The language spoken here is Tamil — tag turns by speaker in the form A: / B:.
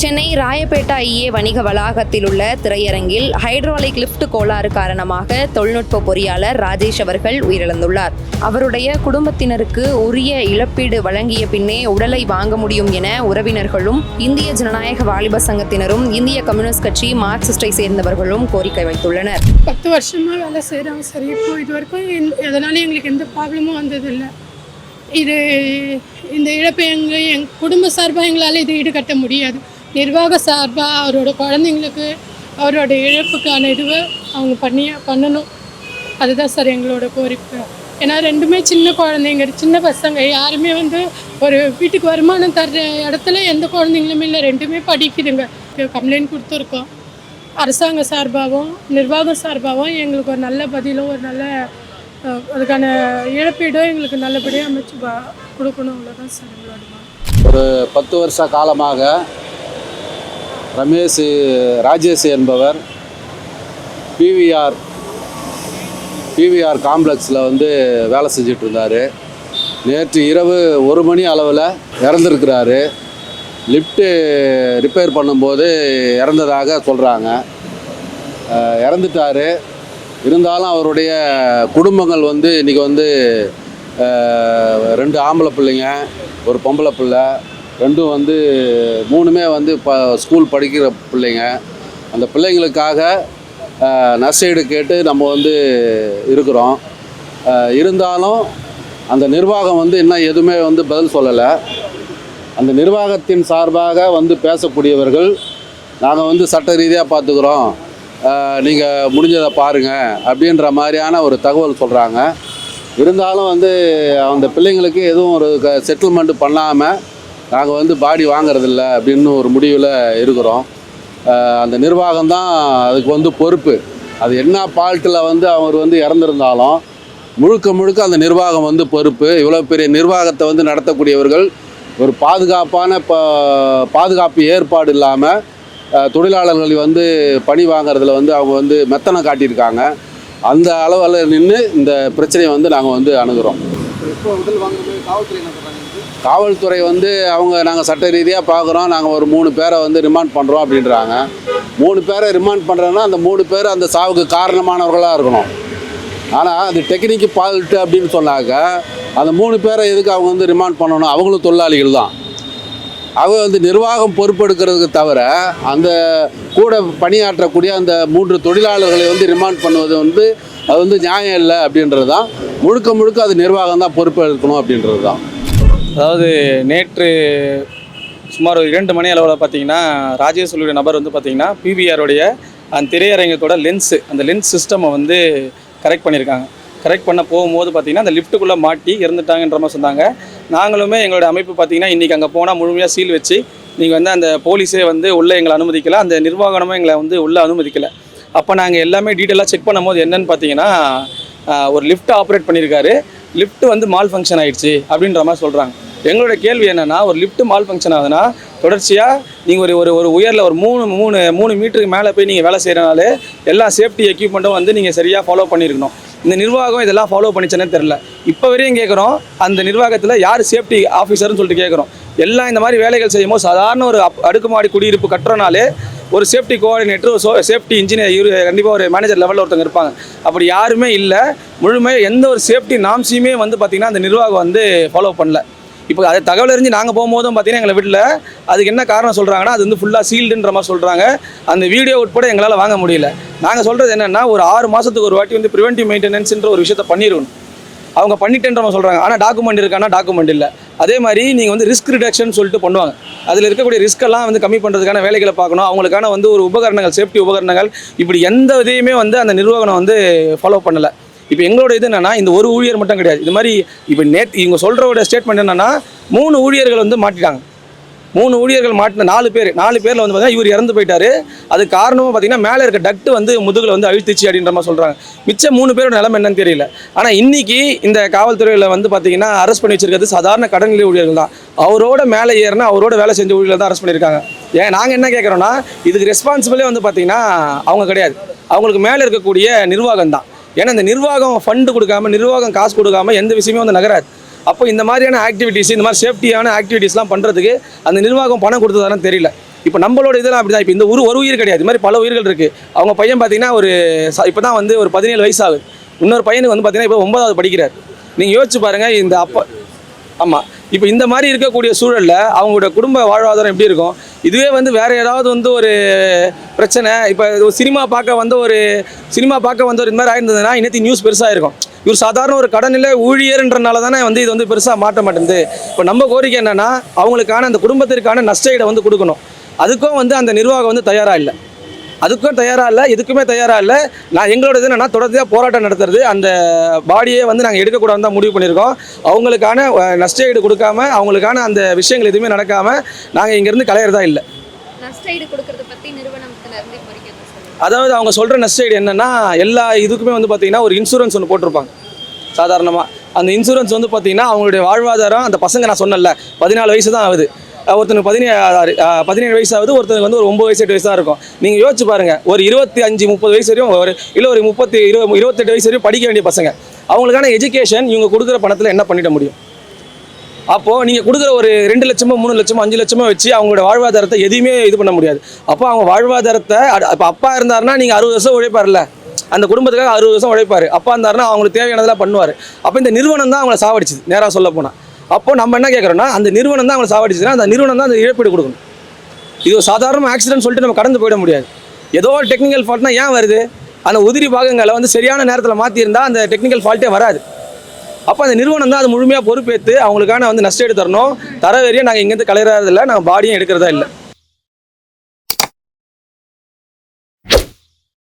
A: சென்னை ராயப்பேட்டா ஐஏ வணிக வளாகத்தில் உள்ள திரையரங்கில் ஹைட்ராலிக் லிஃப்ட் கோளாறு காரணமாக தொழில்நுட்ப பொறியாளர் ராஜேஷ் அவர்கள் உயிரிழந்துள்ளார். அவருடைய குடும்பத்தினருக்கு உரிய இழப்பீடு வழங்கிய பின்னே உடலை வாங்க முடியும் என உறவினர்களும் இந்திய ஜனநாயக வாலிப சங்கத்தினரும் இந்திய கம்யூனிஸ்ட் கட்சி மார்க்சிஸ்டை சேர்ந்தவர்களும் கோரிக்கை வைத்துள்ளனர்.
B: பத்து வருஷமா வேலை செய்கிறோம் சரி இப்போ இது வரைக்கும் எங்களுக்கு எந்த ப்ராப்ளமும் வந்ததில்லை. இது இந்த இழப்பை எங்கள் எங் குடும்ப சார்பாக எங்களால் இது ஈடுகட்ட முடியாது. நிர்வாக சார்பாக அவரோட குழந்தைங்களுக்கு அவரோட இழப்புக்கான இதுவை அவங்க பண்ணி பண்ணணும். அதுதான் சார் எங்களோட கோரிக்கை. ஏன்னா ரெண்டுமே சின்ன குழந்தைங்க சின்ன பசங்க. யாருமே வந்து ஒரு வீட்டுக்கு வருமானம் தர்ற இடத்துல எந்த குழந்தைங்களுமே இல்லை. ரெண்டுமே படிக்குதுங்க. கம்ப்ளைண்ட் கொடுத்துருக்கோம். அரசாங்க சார்பாகவும் நிர்வாகம் சார்பாகவும் எங்களுக்கு ஒரு நல்ல பதிலும் ஒரு நல்ல அதுக்கான இழப்பீடும் எங்களுக்கு நல்லபடியாக அமைச்சு பா கொடுக்கணும். அவ்வளோதான் சார் எங்களோட
C: ஒரு பத்து வருஷ காலமாக ரமேஷ் ராஜேஷ் என்பவர் பிவிஆர் பிவிஆர் காம்ப்ளெக்ஸில் வந்து வேலை செஞ்சுட்டு இருந்தார் நேற்று இரவு ஒரு மணி அளவில் இறந்துருக்கிறாரு. லிஃப்ட்டு ரிப்பேர் பண்ணும்போது இறந்ததாக சொல்கிறாங்க இறந்துட்டார். இருந்தாலும் அவருடைய குடும்பங்கள் வந்து இன்றைக்கி வந்து ரெண்டு ஆம்பளை பிள்ளைங்க ஒரு பொம்பளை பிள்ளை ரெண்டும் வந்து மூணுமே வந்து இப்போ ஸ்கூல் படிக்கிற பிள்ளைங்க. அந்த பிள்ளைங்களுக்காக அஹ், நஷ்டஈடு கேட்டு நம்ம வந்து இருக்கிறோம். இருந்தாலும் அந்த நிர்வாகம் வந்து இன்னும் எதுவுமே வந்து பதில் சொல்லலை. அந்த நிர்வாகத்தின் சார்பாக வந்து பேசக்கூடியவர்கள் நாங்கள் வந்து சட்ட ரீதியாக பார்த்துக்குறோம் நீங்கள் முடிஞ்சதை பாருங்கள் அப்படின்ற மாதிரியான ஒரு தகவல் சொல்கிறாங்க இருந்தாலும் வந்து அந்த பிள்ளைங்களுக்கு எதுவும் ஒரு க செட்டில்மெண்ட் பண்ணாமல் நாங்கள் வந்து பாடி வாங்குறதில்ல அப்படின்னு ஒரு முடிவில் இருக்கிறோம். அந்த நிர்வாகம் தான் அதுக்கு வந்து பொறுப்பு. அது என்ன ஃபால்ட்டில் வந்து அவர் வந்து இறந்துருந்தாலும் முழுக்க முழுக்க அந்த நிர்வாகம் வந்து பொறுப்பு. இவ்வளோ பெரிய நிர்வாகத்தை வந்து நடத்தக்கூடியவர்கள் ஒரு பாதுகாப்பான ப பாதுகாப்பு ஏற்பாடு இல்லாமல் தொழிலாளர்கள் வந்து பணி வாங்குறதுல வந்து அவங்க வந்து மெத்தனை காட்டியிருக்காங்க. அந்த அளவில் நின்று இந்த பிரச்சனையை வந்து நாங்கள் வந்து அணுகிறோம். காவல்துறை காவல்துறை வந்து அவங்க நாங்கள் சட்ட ரீதியாக பார்க்குறோம் நாங்கள் ஒரு மூணு பேரை வந்து ரிமாண்ட் பண்ணுறோம் அப்படின்றாங்க. மூணு பேரை ரிமாண்ட் பண்ணுறோன்னா அந்த மூணு பேர் அந்த சாவுக்கு காரணமானவர்களாக இருக்கணும். ஆனால் அது டெக்னிக்கு பால்ட்டு அப்படின்னு சொன்னாக்க அந்த மூணு பேரை எதுக்கு அவங்க வந்து ரிமாண்ட் பண்ணணும்? அவங்களும் தொழிலாளிகள் தான். அவங்க வந்து நிர்வாகம் பொறுப்பெடுக்கிறதுக்கு தவிர அந்த கூட பணியாற்றக்கூடிய அந்த மூன்று தொழிலாளர்களை வந்து ரிமாண்ட் பண்ணுவது வந்து அது வந்து நியாயம் இல்லை அப்படின்றது தான் முழுக்க முழுக்க அது நிர்வாகம் தான் பொறுப்பெடுக்கணும் அப்படின்றது தான்
D: அதாவது நேற்று சுமார் ஒரு இரண்டு மணி அளவில் பார்த்தீங்கன்னா ராஜேஷ் சொல்லுடைய நபர் வந்து பார்த்தீங்கன்னா பிவிஆருடைய அந்த திரையரங்கத்தோட லென்ஸு அந்த லென்ஸ் சிஸ்டமை வந்து கரெக்ட் பண்ணியிருக்காங்க. கரெக்ட் பண்ண போகும்போது பார்த்தீங்கன்னா அந்த லிஃப்ட்டுக்குள்ளே மாட்டி இறந்துட்டாங்கன்ற மாதிரி சொன்னாங்க. நாங்களுமே எங்களோட அமைப்பு பார்த்தீங்கன்னா இன்றைக்கி அங்கே போனால் முழுமையாக சீல் வச்சு நீங்கள் வந்து அந்த போலீஸே வந்து உள்ளே எங்களை அனுமதிக்கலை அந்த நிர்வாகமும் எங்களை வந்து உள்ளே அனுமதிக்கலை. அப்போ நாங்கள் எல்லாமே டீட்டெயிலாக செக் பண்ணும்போது என்னென்னு பார்த்தீங்கன்னா ஒரு லிஃப்ட் ஆப்ரேட் பண்ணியிருக்காரு. லிஃப்ட் வந்து மால் ஃபங்க்ஷன் ஆயிடுச்சு அப்படின்ற மாதிரி சொல்கிறாங்க எங்களோட கேள்வி என்னன்னா ஒரு லிஃப்ட் மால் ஃபங்க்ஷன் ஆகுதுன்னா தொடர்ச்சியாக நீங்கள் ஒரு ஒரு ஒரு உயரில் ஒரு மூணு மூணு மூணு மீட்டருக்கு மேலே போய் நீங்கள் வேலை செய்கிறனாலே எல்லா சேஃப்டி எக்யூப்மெண்ட்டும் வந்து நீங்கள் சரியாக ஃபாலோ பண்ணியிருக்கணும் இந்த நிர்வாகம் இதெல்லாம் ஃபாலோ பண்ணிச்சேனே தெரில இப்போ வரையும் கேட்குறோம் அந்த நிர்வாகத்தில் யார் சேஃப்டி ஆஃபீஸர்னு சொல்லிட்டு கேட்குறோம் எல்லாம் இந்த மாதிரி வேலைகள் செய்யும்போது சாதாரண ஒரு அப் அடுக்குமாடி குடியிருப்பு கட்டுறனாலே ஒரு சேஃப்டி கோஆர்டினேட்டர் ஒரு சேஃப்டி இன்ஜினியர் இவர் கண்டிப்பாக ஒரு மேனேஜர் லெவலில் ஒருத்தவங்க இருப்பாங்க. அப்படி யாருமே இல்லை. முழுமையாக எந்த ஒரு சேஃப்டி நாம்சியுமே வந்து பார்த்திங்கன்னா அந்த நிர்வாகம் வந்து ஃபாலோ பண்ணல. இப்போ அது தகவல் அறிஞ்சு நாங்கள் போகும்போதும் பார்த்தீங்கன்னா எங்களை வீட்டில் அதுக்கு என்ன காரணம் சொல்கிறாங்கன்னா அது வந்து ஃபுல்லாக சீல்டுன்ற மாதிரி சொல்கிறாங்க அந்த வீடியோ உட்பட எங்களால் வாங்க முடியல. நாங்கள் சொல்கிறது என்னென்னா ஒரு ஆறு மாதத்துக்கு ஒரு வாட்டி வந்து ப்ரிவென்டிவ் மெயின்டெனன்ஸ்ன்ற ஒரு விஷயத்தை பண்ணிடணும் அவங்க பண்ணிட்டேன்ற மாதிரி சொல்கிறாங்க ஆனால் டாக்குமெண்ட் இருக்கானா டாக்குமெண்ட் இல்லை. அதே மாதிரி நீங்கள் வந்து ரிஸ்க் ரிடக்ஷன் சொல்லிட்டு பண்ணுவாங்க. அதில் இருக்கக்கூடிய ரிஸ்க்கெல்லாம் வந்து கம்மி பண்ணுறதுக்கான வேலைகளை பார்க்கணும். அவங்களுக்கான வந்து ஒரு உபகரணங்கள் சேஃப்டி உபகரணங்கள் இப்படி எந்த இதையுமே வந்து அந்த நிர்வாகம் வந்து ஃபாலோ பண்ணலை. இப்போ எங்களோட இது என்னன்னா இந்த ஒரு ஊழியர் மட்டும் கிடையாது. இது மாதிரி இப்போ நேற்று இவங்க சொல்கிறோட ஸ்டேட்மெண்ட் என்னன்னா மூணு ஊழியர்கள் வந்து மாட்டிட்டாங்க. மூணு ஊழியர்கள் மாட்டின நாலு பேர். நாலு பேரில் வந்து பார்த்தீங்கன்னா இவர் இறந்து போயிட்டாரு. அது காரணமும் பார்த்தீங்கன்னா மேலே இருக்க டக்ட் வந்து முதுகில் வந்து அழுத்துச்சு அப்படின்ற மாதிரி சொல்கிறாங்க மிச்சம் மூணு பேரோட நிலம என்னன்னு தெரியல. ஆனால் இன்னைக்கு இந்த காவல்துறையில் வந்து பார்த்தீங்கன்னா அரெஸ்ட் பண்ணி வச்சிருக்கிறது சாதாரண கடன்நிலை ஊழியர்கள் தான். அவரோட மேலே ஏறினா அவரோட வேலை செஞ்ச ஊழியர்கள் தான் அரெஸ்ட் பண்ணியிருக்காங்க. ஏன் நாங்கள் என்ன கேட்குறோன்னா இதுக்கு ரெஸ்பான்சிபிளே வந்து பார்த்தீங்கன்னா அவங்க கிடையாது. அவங்களுக்கு மேலே இருக்கக்கூடிய நிர்வாகம் தான். ஏன்னா இந்த நிர்வாகம் ஃபண்டு கொடுக்காம நிர்வாகம் காசு கொடுக்காம எந்த விஷயமே வந்து நகராது. அப்போ இந்த மாதிரியான ஆக்டிவிட்டீஸ் இந்த மாதிரி சேஃப்டியான ஆக்டிவிட்டீஸ்லாம் பண்ணுறதுக்கு அந்த நிர்வாகம் பணம் கொடுத்ததானு தெரியல. இப்போ நம்மளோட இதெல்லாம் அப்படி தான் இப்போ இந்த ஒரு ஒரு உயிர் கிடையாது. இது மாதிரி பல உயிர்கள் இருக்குது அவங்க பையன் பார்த்தீங்கன்னா ஒரு இப்போ தான் வந்து ஒரு பதினேழு வயசு ஆகுது. இன்னொரு பையனுக்கு வந்து பார்த்தீங்கன்னா இப்போ ஒன்பதாவது படிக்கிறார். நீங்கள் யோசிச்சு பாருங்கள் இந்த அப்பா ஆமாம் இப்போ இந்த மாதிரி இருக்கக்கூடிய சூழலில் அவங்களோட குடும்ப வாழ்வாதாரம் எப்படி இருக்கும்? இதுவே வந்து வேறு ஏதாவது வந்து ஒரு பிரச்சனை. இப்போ ஒரு சினிமா பார்க்க வந்த ஒரு சினிமா பார்க்க வந்த ஒரு இந்த மாதிரி ஆயிருந்ததுன்னா இன்னத்தி நியூஸ் பெருசாக இருக்கும் இவர் சாதாரண ஒரு கடனில் ஊழியர்ன்றனால தானே வந்து இது வந்து பெருசாக மாட்ட மாட்டேங்குது இப்போ நம்ம கோரிக்கை என்னென்னா அவங்களுக்கான அந்த குடும்பத்திற்கான நஷ்ட ஈடை வந்து கொடுக்கணும். அதுக்கும் வந்து அந்த நிர்வாகம் வந்து தயாராக இல்லை. அதுக்கும் தயாராக இல்லை எதுக்குமே தயாராக இல்லை. நான் எங்களோட இது என்னன்னா தொடர்ச்சியாக போராட்டம் நடத்துறது. அந்த பாடியே வந்து நாங்கள் எடுக்கக்கூடாதுன்னு தான் முடிவு பண்ணியிருக்கோம். அவங்களுக்கான நஷ்ட ஈடு கொடுக்காம அவங்களுக்கான அந்த விஷயங்கள் எதுவுமே நடக்காமல் நாங்கள் இங்கேருந்து கலையிறதா இல்லை.
A: நஷ்ட ஈடு கொடுக்கறத.
D: அதாவது அவங்க சொல்கிற நஷ்ட ஈடு என்னன்னா எல்லா இதுக்குமே வந்து பார்த்தீங்கன்னா ஒரு இன்சூரன்ஸ் ஒன்று போட்டிருப்பாங்க. சாதாரணமாக அந்த இன்சூரன்ஸ் வந்து பார்த்தீங்கன்னா அவங்களுடைய வாழ்வாதாரம் அந்த பசங்க நான் சொன்னேன்ல பதினாலு வயசு தான் ஆகுது. ஒருத்தனுக்கு பதினேழு பதினேழு வயசு ஆகுது ஒருத்தனுக்கு வந்து ஒரு ஒம்பது வயசு எட்டு வயசு தான் இருக்கும். நீங்கள் யோசிச்சு பாருங்கள் ஒரு இருபத்தி அஞ்சு முப்பது வயசு வரையும் ஒரு இல்லை ஒரு முப்பத்தி இருபது இருபத்தெட்டு வயசு வரையும் படிக்க வேண்டிய பசங்க. அவங்களுக்கான எஜுகேஷன் இவங்க கொடுக்குற பணத்தில் என்ன பண்ணிட முடியும்? அப்போது நீங்கள் கொடுக்குற ஒரு ரெண்டு லட்சமோ மூணு லட்சமோ அஞ்சு லட்சமோ வச்சு அவங்களோட வாழ்வாதாரத்தை எதுவுமே இது பண்ண முடியாது. அப்போ அவங்க வாழ்வாதாரத்தை இப்போ அப்பா இருந்தாருன்னா நீங்கள் அறுபது வருஷம் உழைப்பார்ல அந்த குடும்பத்துக்காக அறுபது வருஷம் உழைப்பார். அப்பா இருந்தாருன்னா அவங்களுக்கு தேவையானதெல்லாம் பண்ணுவார். அப்போ இந்த நிறுவனம் தான் அவங்கள சாவடிச்சுது நேராக சொல்ல போனால் அப்போ நம்ம என்ன கேட்குறோம்னா அந்த நிறுவனம் தான் அவங்களை சாவடிச்சுன்னா அந்த நிறுவனம் தான் அந்த இழப்பீடு கொடுக்கணும். இது ஒரு சாதாரண ஆக்சிடென்ட் சொல்லிட்டு நம்ம கடந்து போயிட முடியாது. ஏதோ ஒரு டெக்னிக்கல் ஃபால்ட்னா ஏன் வருது? அந்த உதிரி பாகங்களை வந்து சரியான நேரத்தில் மாற்றியிருந்தால் அந்த டெக்னிக்கல் ஃபால்ட்டே வராது. அப்போ அந்த நிறுவனம் தான் அது முழுமையாக பொறுப்பேற்று அவங்களுக்கான வந்து நஷ்டம் எடுத்து தரணும் தர வரையும் நாங்கள் இங்கேருந்து கலையிறதில்ல நாங்கள் பாடியும் எடுக்கிறதா இல்லை.